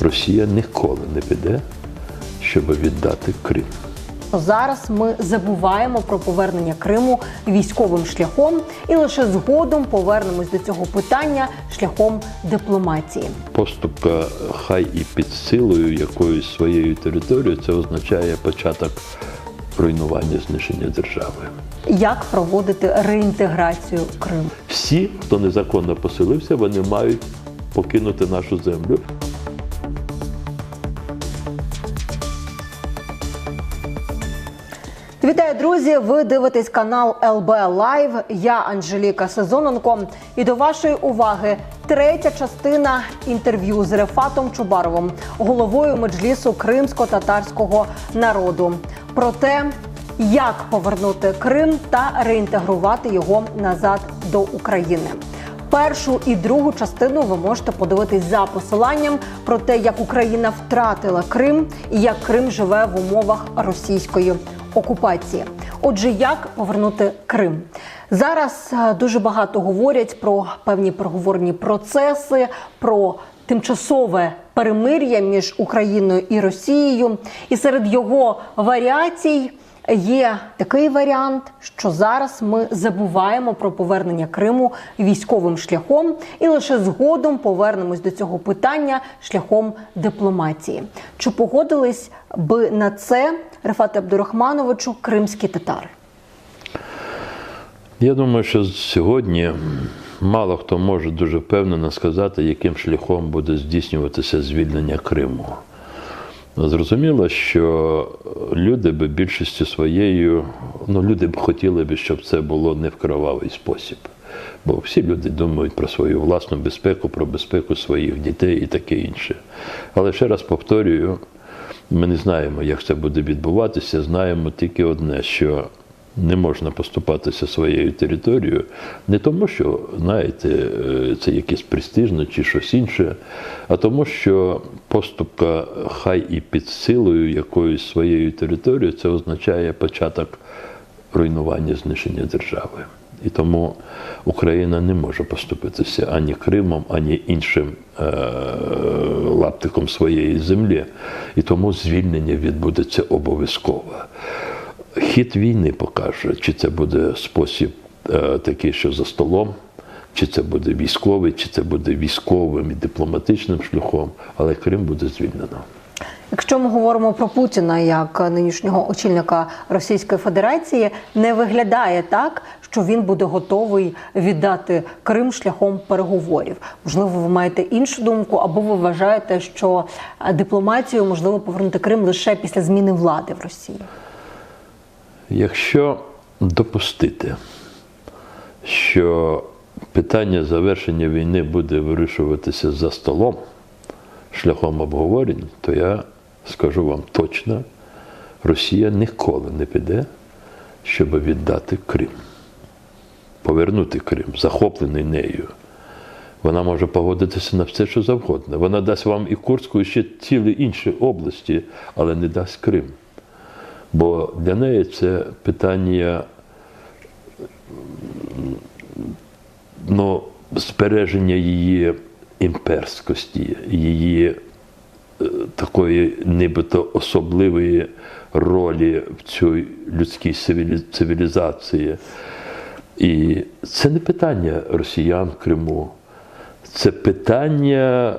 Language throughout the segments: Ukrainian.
Росія ніколи не піде, щоб віддати Крим. Зараз ми забуваємо про повернення Криму військовим шляхом і лише згодом повернемось до цього питання шляхом дипломатії. Поступка хай і під силою якоюсь своєю територією, це означає початок руйнування знищення держави. Як проводити реінтеграцію Криму? Всі, хто незаконно поселився, вони мають покинути нашу землю. Вітаю, друзі! Ви дивитесь канал ЛБ Лайв. Я Анжеліка Сезоненко. І до вашої уваги третя частина інтерв'ю з Рефатом Чубаровим, головою меджлісу кримсько-татарського народу, про те, як повернути Крим та реінтегрувати його назад до України. Першу і другу частину ви можете подивитись за посиланням про те, як Україна втратила Крим і як Крим живе в умовах російської окупації. Отже, як повернути Крим? Зараз е, дуже багато говорять про певні переговорні процеси, про тимчасове перемир'я між Україною і Росією, і серед його варіацій. Є такий варіант, що зараз ми забуваємо про повернення Криму військовим шляхом, і лише згодом повернемось до цього питання шляхом дипломатії. Чи погодились би на це Рефате Абдурахмановичу кримські татари? Я думаю, що сьогодні мало хто може дуже впевнено сказати, яким шляхом буде здійснюватися звільнення Криму. Зрозуміло, що люди би більшістю своєю, ну люди б хотіли б, щоб це було не в кровавий спосіб. Бо всі люди думають про свою власну безпеку, про безпеку своїх дітей і таке інше. Але ще раз повторюю, ми не знаємо, як це буде відбуватися. Знаємо тільки одне, що не можна поступатися своєю територією, не тому, що, знаєте, е, це якесь престижне чи щось інше, а тому, що поступка хай і під силою якоюсь своєю територією, це означає початок руйнування знищення держави. І тому Україна не може поступитися ані Кримом, ані іншим е- лаптиком своєї землі. І тому звільнення відбудеться обов'язково. Хід війни покаже, чи це буде спосіб е, такий, що за столом, чи це буде військовий, чи це буде військовим і дипломатичним шляхом, але Крим буде звільнено. Якщо ми говоримо про Путіна як нинішнього очільника Російської Федерації, не виглядає так, що він буде готовий віддати Крим шляхом переговорів. Можливо, ви маєте іншу думку, або ви вважаєте, що дипломатію можливо повернути Крим лише після зміни влади в Росії. Якщо допустити, що питання завершення війни буде вирішуватися за столом шляхом обговорень, то я скажу вам точно, Росія ніколи не піде, щоб віддати Крим, повернути Крим, захоплений нею. Вона може погодитися на все, що завгодно. Вона дасть вам і Курську, і ще цілі інші області, але не дасть Крим. Бо для неї це питання ну, збереження її імперськості, її е, такої нібито особливої ролі в цій людській цивілізації. І це не питання росіян в Криму, це питання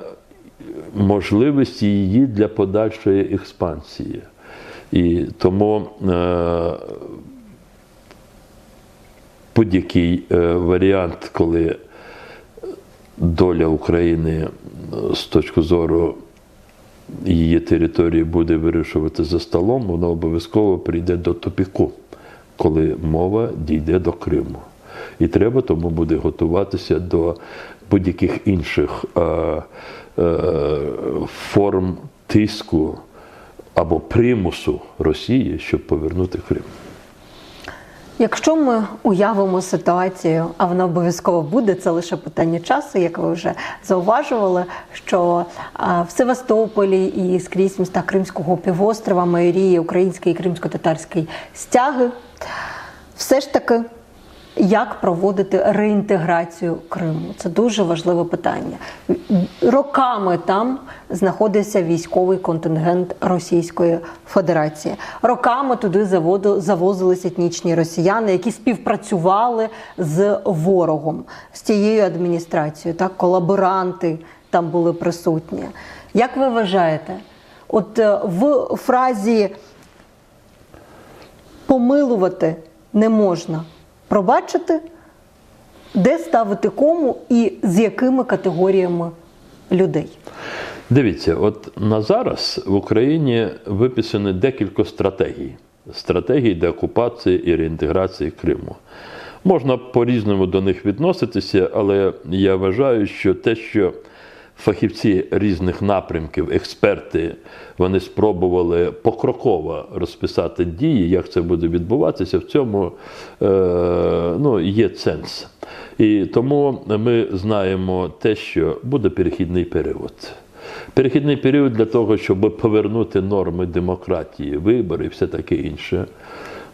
можливості її для подальшої експансії. І тому е, будь-який е, варіант, коли доля України е, з точки зору її території буде вирішувати за столом, воно обов'язково прийде до тупіку, коли мова дійде до Криму. І треба тому буде готуватися до будь-яких інших е, е, форм тиску або примусу Росії, щоб повернути Крим. Якщо ми уявимо ситуацію, а вона обов'язково буде, це лише питання часу, як ви вже зауважували, що в Севастополі і скрізь міста Кримського півострова майоріє український і кримсько-татарський стяги, все ж таки Як проводити реінтеграцію Криму? Це дуже важливе питання. Роками там знаходився військовий контингент Російської Федерації. Роками туди завозились етнічні росіяни, які співпрацювали з ворогом, з цією адміністрацією. Так, колаборанти там були присутні. Як ви вважаєте, от е, в фразі помилувати не можна. Пробачити, де ставити кому і з якими категоріями людей. Дивіться, от на зараз в Україні виписано декілька стратегій. Стратегій деокупації і реінтеграції Криму. Можна по-різному до них відноситися, але я вважаю, що те, що фахівці різних напрямків, експерти, вони спробували покроково розписати дії, як це буде відбуватися, в цьому е, ну, є сенс. І тому ми знаємо те, що буде перехідний період. Перехідний період для того, щоб повернути норми демократії, вибори і все таке інше.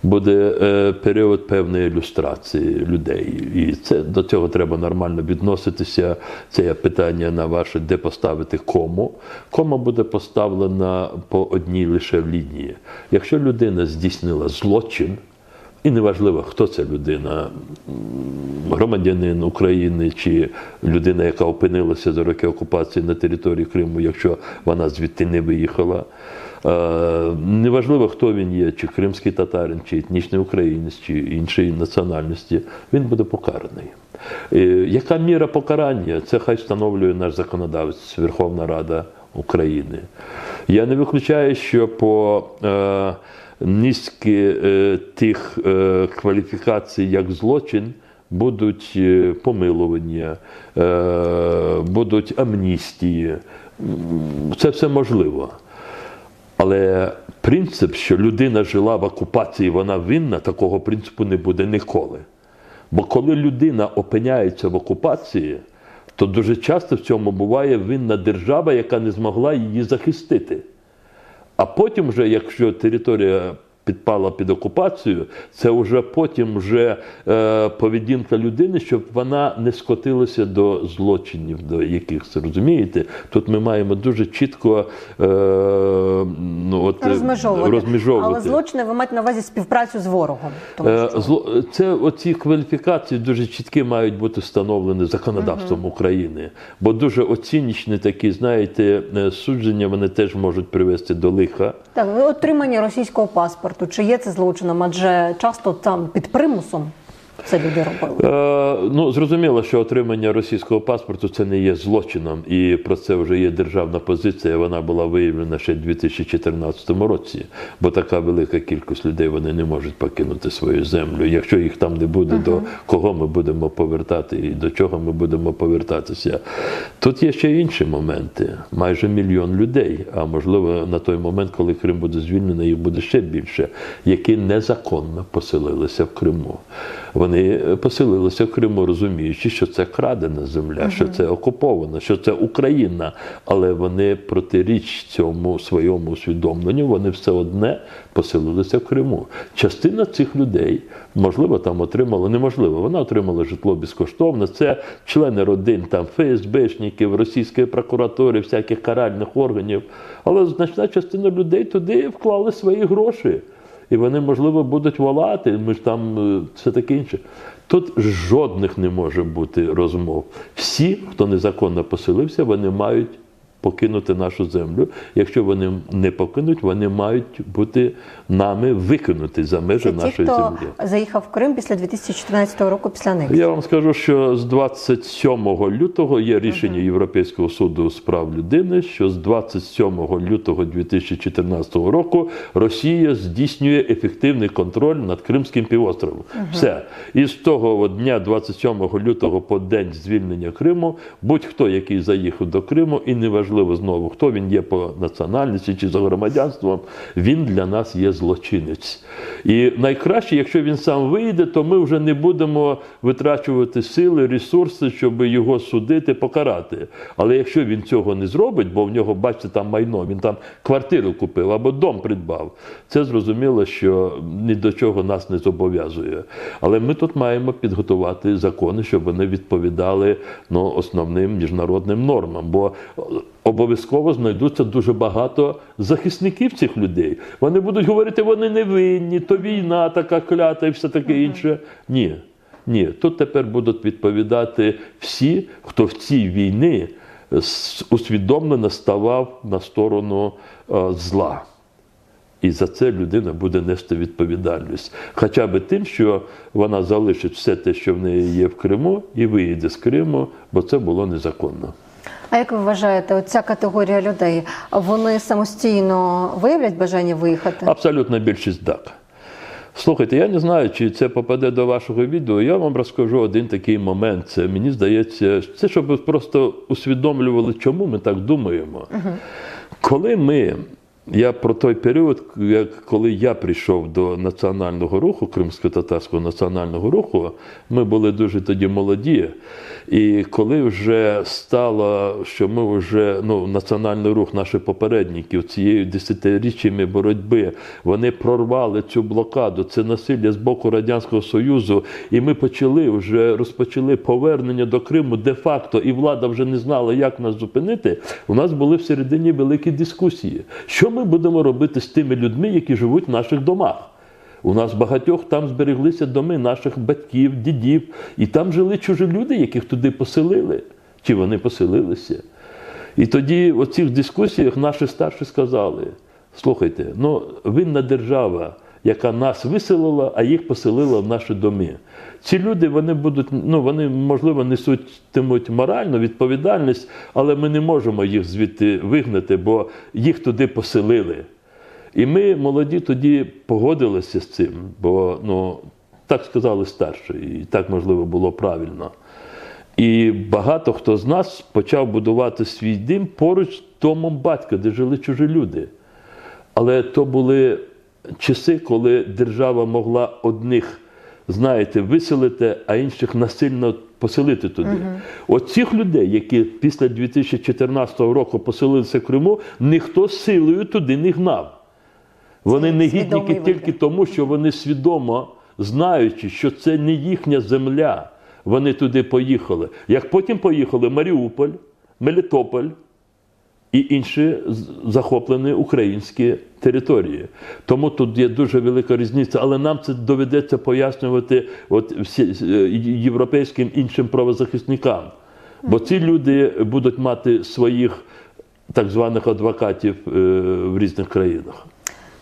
Буде е, період певної ілюстрації людей. І це до цього треба нормально відноситися. Це є питання на ваше, де поставити кому. Кома буде поставлена по одній лише лінії. Якщо людина здійснила злочин, і неважливо, хто ця людина, громадянин України чи людина, яка опинилася за роки окупації на території Криму, якщо вона звідти не виїхала. Е, Неважливо, хто він є, чи кримський татарин, чи етнічний українець, чи іншої національності, він буде покараний. Е, Яка міра покарання? Це хай встановлює наш законодавець Верховна Рада України. Я не виключаю, що по е, низки е, тих кваліфікацій як злочин будуть помилування, будуть амністії. Це все можливо. Але принцип, що людина жила в окупації, вона винна, такого принципу не буде ніколи. Бо коли людина опиняється в окупації, то дуже часто в цьому буває винна держава, яка не змогла її захистити. А потім, вже, якщо територія підпала під окупацію, це вже потім вже е, поведінка людини, щоб вона не скотилася до злочинів, до якихось розумієте. Тут ми маємо дуже чітко е, ну, от, е, Розмежовувати. розмежовувати. Але злочини ви маєте на увазі співпрацю з ворогом. Тому Е. Зло це оці кваліфікації дуже чіткі мають бути встановлені законодавством України, бо дуже оцінічні такі, знаєте, е, судження вони теж можуть привести до лиха. Так, ви отримання російського паспорту. Чи є це злочином? Адже часто там під примусом це люди робили. Е, ну, зрозуміло, що отримання російського паспорту це не є злочином, і про це вже є державна позиція. Вона була виявлена ще в 2014 році, бо така велика кількість людей вони не можуть покинути свою землю. Якщо їх там не буде, до кого ми будемо повертати і до чого ми будемо повертатися. Тут є ще інші моменти. Майже мільйон людей, а можливо на той момент, коли Крим буде звільнений, їх буде ще більше, які незаконно поселилися в Криму. Вони поселилися в Криму, розуміючи, що це крадена земля, що це окупована, що це Україна. Але вони протиріч цьому своєму усвідомленню, вони все одне поселилися в Криму. Частина цих людей, можливо, там отримала, неможливо, вона отримала житло безкоштовно. Це члени родин, там ФСБшників, російської прокуратури, всяких каральних органів. Але значна частина людей туди вклали свої гроші. І вони, можливо, будуть волати, ми ж там е, все таке інше. Тут жодних не може бути розмов. Всі, хто незаконно поселився, вони мають покинути нашу землю. Якщо вони не покинуть, вони мають бути нами викинуті за межі Це ті, нашої хто землі. заїхав в Крим після 2014 року після анексії. Я вам скажу, що з 27 лютого є рішення Європейського суду з прав людини, що з 27 лютого 2014 року Росія здійснює ефективний контроль над Кримським півостровом. Все. І з того дня, 27 лютого, по день звільнення Криму, будь-хто, який заїхав до Криму, і неважливо знову, хто він є по національності чи за громадянством, він для нас є злочинець. І найкраще, якщо він сам вийде, то ми вже не будемо витрачувати сили, ресурси, щоб його судити, покарати. Але якщо він цього не зробить, бо в нього, бачите, там майно, він там квартиру купив або дом придбав, це зрозуміло, що ні до чого нас не зобов'язує. Але ми тут маємо підготувати закони, щоб вони відповідали ну, основним міжнародним нормам. Бо обов'язково знайдуться дуже багато захисників цих людей. Вони будуть говорити, вони не винні, то війна така клята і все таке інше. Ні. Ні, тут тепер будуть відповідати всі, хто в цій війні усвідомлено ставав на сторону е, зла. І за це людина буде нести відповідальність. Хоча б тим, що вона залишить все те, що в неї є в Криму, і виїде з Криму, бо це було незаконно. А як ви вважаєте, оця категорія людей вони самостійно виявлять бажання виїхати? Абсолютна більшість так. Слухайте, я не знаю, чи це попаде до вашого відео. Я вам розкажу один такий момент. Це мені здається, це щоб ви просто усвідомлювали, чому ми так думаємо. Коли ми, я про той період, як коли я прийшов до національного руху, кримсько-татарського національного руху, ми були дуже тоді молоді. І коли вже стало, що ми вже ну, національний рух наших попередників цією десятиріччями боротьби, вони прорвали цю блокаду, це насилля з боку Радянського Союзу, і ми почали вже розпочали повернення до Криму де-факто, і влада вже не знала, як нас зупинити. У нас були всередині великі дискусії. Що ми будемо робити з тими людьми, які живуть в наших домах? У нас багатьох там збереглися доми наших батьків, дідів, і там жили чужі люди, яких туди поселили. Чи вони поселилися? І тоді в цих дискусіях наші старші сказали: слухайте, ну винна держава, яка нас виселила, а їх поселила в наші доми. Ці люди вони будуть, ну вони можливо несутимуть моральну відповідальність, але ми не можемо їх звідти вигнати, бо їх туди поселили. І ми, молоді, тоді погодилися з цим, бо ну, так сказали старші, і так, можливо, було правильно. І багато хто з нас почав будувати свій дім поруч з домом батька, де жили чужі люди. Але то були часи, коли держава могла одних, знаєте, виселити, а інших насильно поселити туди. От цих людей, які після 2014 року поселилися в Криму, ніхто силою туди не гнав. Вони негідники тільки тому, що вони свідомо, знаючи, що це не їхня земля, вони туди поїхали. Як потім поїхали Маріуполь, Мелітополь і інші захоплені українські території. Тому тут є дуже велика різниця, але нам це доведеться пояснювати от всі, е, європейським іншим правозахисникам. Бо ці люди будуть мати своїх так званих адвокатів е, в різних країнах.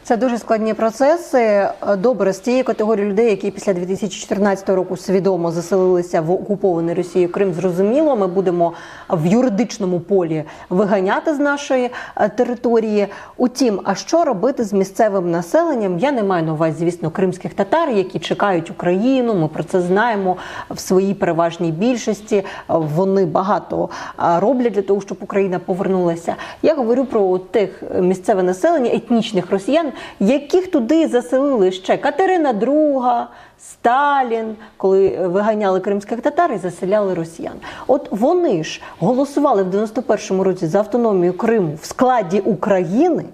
Це дуже складні процеси. Е, Добре, з тієї категорії людей, які після 2014 року свідомо заселилися в окупований Росією Крим, зрозуміло, ми будемо в юридичному полі виганяти з нашої е, території. Утім, а що робити з місцевим населенням? Я не маю на увазі, звісно, кримських татар, які чекають Україну. Ми про це знаємо в своїй переважній більшості. Вони багато е, роблять для того, щоб Україна повернулася. Я говорю про тих місцеве населення, етнічних росіян, яких туди заселили ще Катерина II, Сталін, коли виганяли кримських татар і заселяли росіян. От вони ж голосували в 91-му році за автономію Криму в складі України.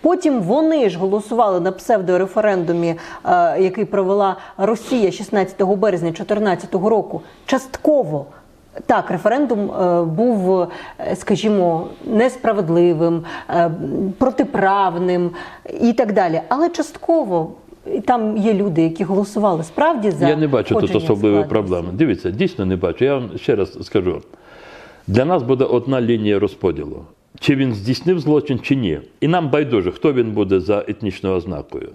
Потім вони ж голосували на псевдореферендумі, е, який провела Росія 16 березня 2014 року, частково. Так, референдум е, був, е, скажімо, несправедливим, е, протиправним і так далі. Але частково там є люди, які голосували справді за Я не бачу тут особливої проблеми. Дивіться, дійсно не бачу. Я вам ще раз скажу: для нас буде одна лінія розподілу. Чи він здійснив злочин, чи ні. І нам байдуже, хто він буде за етнічною ознакою.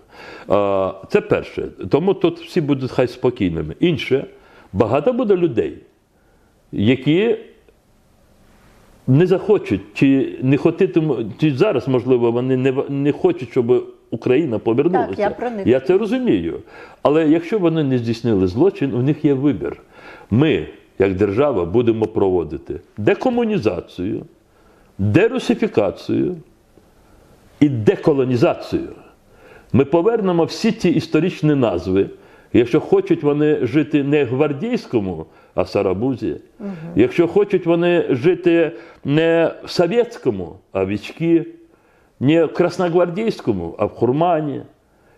Це перше. Тому тут всі будуть хай спокійними. Інше, багато буде людей, які не захочуть, чи не хотітимуть, чи зараз, можливо, вони не, не хочуть, щоб Україна повернулася. Так, я про них. Я це розумію. Але якщо вони не здійснили злочин, у них є вибір. Ми, як держава, будемо проводити декомунізацію, дерусифікацію і деколонізацію. Ми повернемо всі ці історичні назви. Якщо хочуть вони жити не гвардійському, а Сарабузі, якщо хочуть вони жити не в совєтському, а в Ічкі, не в красногвардійському, а в Хурмані.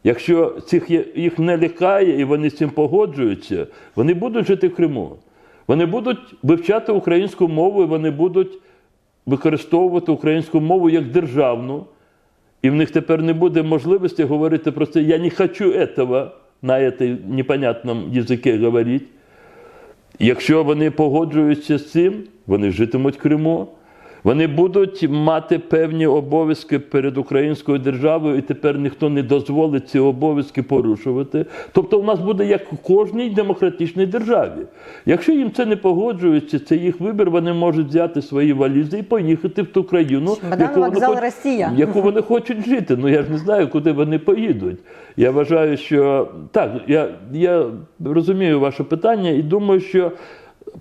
Якщо цих їх не лякає і вони з цим погоджуються, вони будуть жити в Криму. Вони будуть вивчати українську мову, і вони будуть використовувати українську мову як державну. І в них тепер не буде можливості говорити про це. Я не хочу этого на этой непонятном язикі говорити. Якщо вони погоджуються з цим, вони житимуть Криму. Вони будуть мати певні обов'язки перед українською державою, і тепер ніхто не дозволить ці обов'язки порушувати. Тобто, у нас буде як у кожній демократичній державі. Якщо їм це не погоджується, це їх вибір, вони можуть взяти свої валізи і поїхати в ту країну, яку вони хоч- Росія. яку вони хочуть жити. Ну я ж не знаю, куди вони поїдуть. Я вважаю, що так, я, я розумію ваше питання і думаю, що.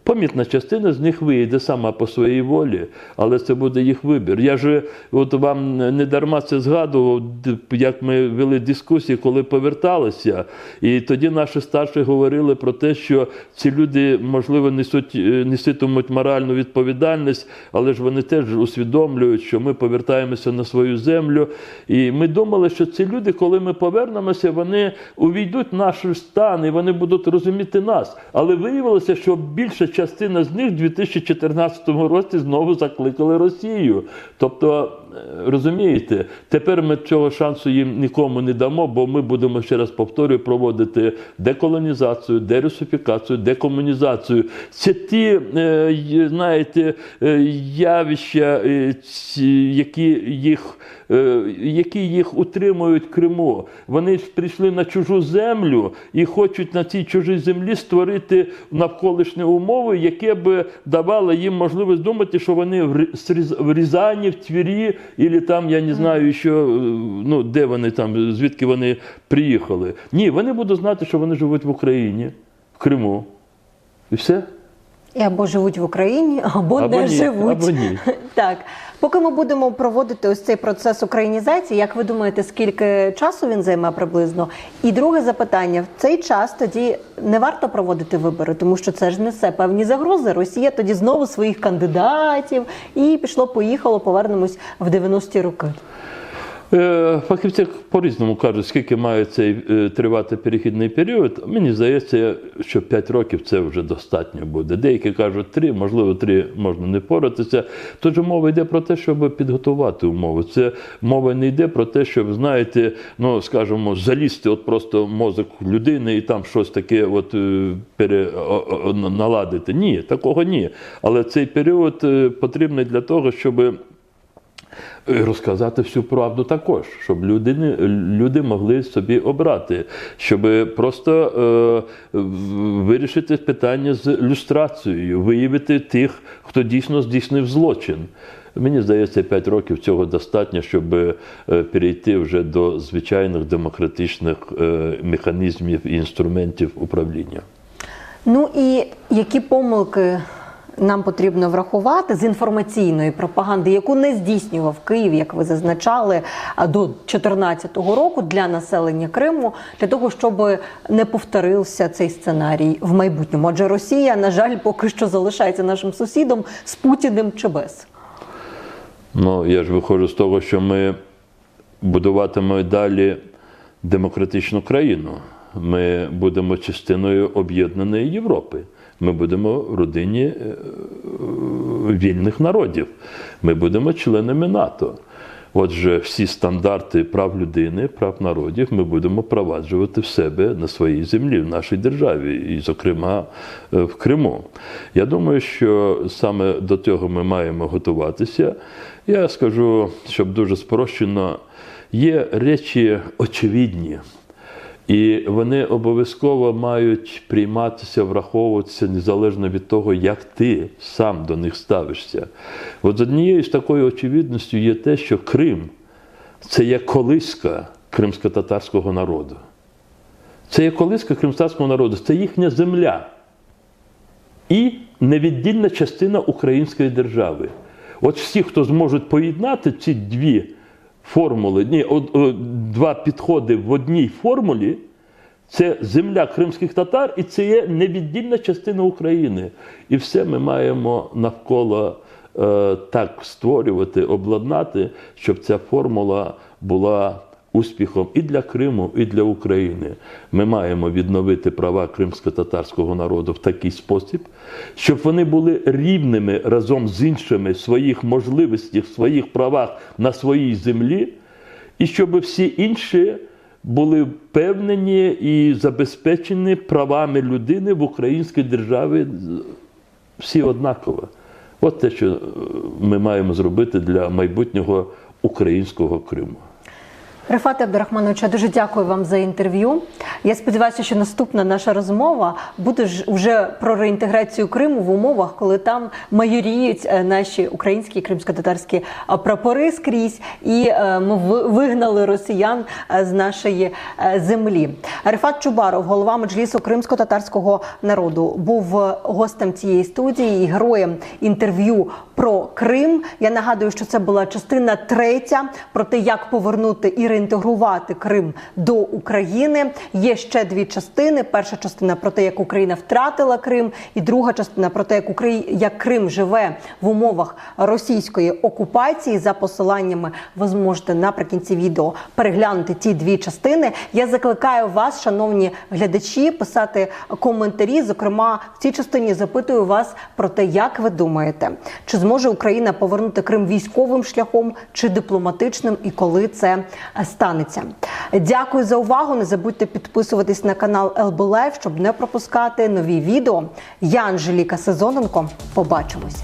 Помітна частина з них вийде сама по своїй волі, але це буде їх вибір. Я ж от вам не дарма це згадував, як ми вели дискусії, коли поверталися. І тоді наші старші говорили про те, що ці люди, можливо, несуть, е, неситимуть моральну відповідальність, але ж вони теж усвідомлюють, що ми повертаємося на свою землю. І ми думали, що ці люди, коли ми повернемося, вони увійдуть в наш стан і вони будуть розуміти нас. Але виявилося, що більша частина з них в 2014 році знову закликали Росію. Тобто, розумієте, тепер ми цього шансу їм нікому не дамо, бо ми будемо ще раз повторюю проводити деколонізацію, дерусифікацію, декомунізацію. Це ті, е, знаєте, е, явища, е, які їх. Які їх утримують Криму. Вони ж прийшли на чужу землю і хочуть на цій чужій землі створити навколишні умови, яке би давало їм можливість думати, що вони в Рязані, в Твірі, і там, я не знаю, що, е, ну, де вони там, звідки вони приїхали. Ні, вони будуть знати, що вони живуть в Україні, в Криму. І все. І або живуть в Україні, або, Або не ні, живуть. або ні. Так, поки ми будемо проводити ось цей процес українізації, як ви думаєте, скільки часу він займе приблизно? І друге запитання: в цей час тоді не варто проводити вибори, тому що це ж несе певні загрози. Росія тоді знову своїх кандидатів і пішло, поїхало, повернемось в 90-ті роки. Е, Фахівці по-різному кажуть, скільки має цей е, тривати перехідний період. Мені здається, що 5 років це вже достатньо буде. Деякі кажуть 3, можливо, 3 можна не впоратися. Тож мова йде про те, щоб підготувати умови. Це мова не йде про те, щоб, знаєте, ну скажімо, залізти от просто мозок людини і там щось таке от е, пере, о- о- наладити. Ні, такого ні. Але цей період потрібний для того, щоб. Розказати всю правду також, щоб люди, люди могли собі обрати, щоб просто е, вирішити питання з люстрацією, виявити тих, хто дійсно здійснив злочин. Мені здається, 5 років цього достатньо, щоб е, перейти вже до звичайних демократичних е, механізмів і інструментів управління. Ну і які помилки нам потрібно врахувати з інформаційної пропаганди, яку не здійснював Київ, як ви зазначали, до 2014 року для населення Криму, для того, щоб не повторився цей сценарій в майбутньому. Адже Росія, на жаль, поки що залишається нашим сусідом з Путіним чи без. Ну, я ж виходжу з того, що ми будуватимемо далі демократичну країну. Ми будемо частиною об'єднаної Європи. Ми будемо родині е, вільних народів. Ми будемо членами НАТО. Отже, всі стандарти прав людини, прав народів ми будемо впроваджувати в себе на своїй землі, в нашій державі, і, зокрема, е, в Криму. Я думаю, що саме до цього ми маємо готуватися. Я скажу, щоб дуже спрощено, є речі очевидні. І вони обов'язково мають прийматися, враховуватися незалежно від того, як ти сам до них ставишся. От з однією з такою очевидністю є те, що Крим це є колиска кримсько-татарського народу. Це є колиска кримського народу, це їхня земля і невіддільна частина української держави. От всі, хто зможуть поєднати ці дві формули, ні, од- о, два підходи в одній формулі. Це земля кримських татар, і це є невіддільна частина України. І все ми маємо навколо е, так створювати, обладнати, щоб ця формула була успіхом і для Криму, і для України. Ми маємо відновити права кримсько-татарського народу в такий спосіб, щоб вони були рівними разом з іншими в своїх можливостях, в своїх правах на своїй землі, і щоб всі інші були впевнені і забезпечені правами людини в українській державі всі однаково. От те, що ми маємо зробити для майбутнього українського Криму. Рефате Абдурахмановичу, я дуже дякую вам за інтерв'ю. Я сподіваюся, що наступна наша розмова буде ж вже про реінтеграцію Криму в умовах, коли там майоріють е, наші українські і кримсько-татарські е, прапори скрізь, і е, ми вигнали росіян з нашої землі. Рефат Чубаров, голова меджлісу кримсько-татарського народу, був гостем цієї студії і героєм інтерв'ю про Крим. Я нагадую, що це була частина третя про те, як повернути і реінтегрувати Крим до України. Є ще дві частини. Перша частина про те, як Україна втратила Крим, і друга частина про те, як Украї... як Крим живе в умовах російської окупації. За посиланнями ви зможете наприкінці відео переглянути ті дві частини. Я закликаю вас, шановні глядачі, писати коментарі. Зокрема, в цій частині запитую вас про те, як ви думаєте, чи зможе Україна повернути Крим військовим шляхом чи дипломатичним, і коли це станеться. Дякую за увагу. Не забудьте підписуватись на канал ЛБ Лайв, щоб не пропускати нові відео. Я Анжеліка Сезоненко. Побачимось.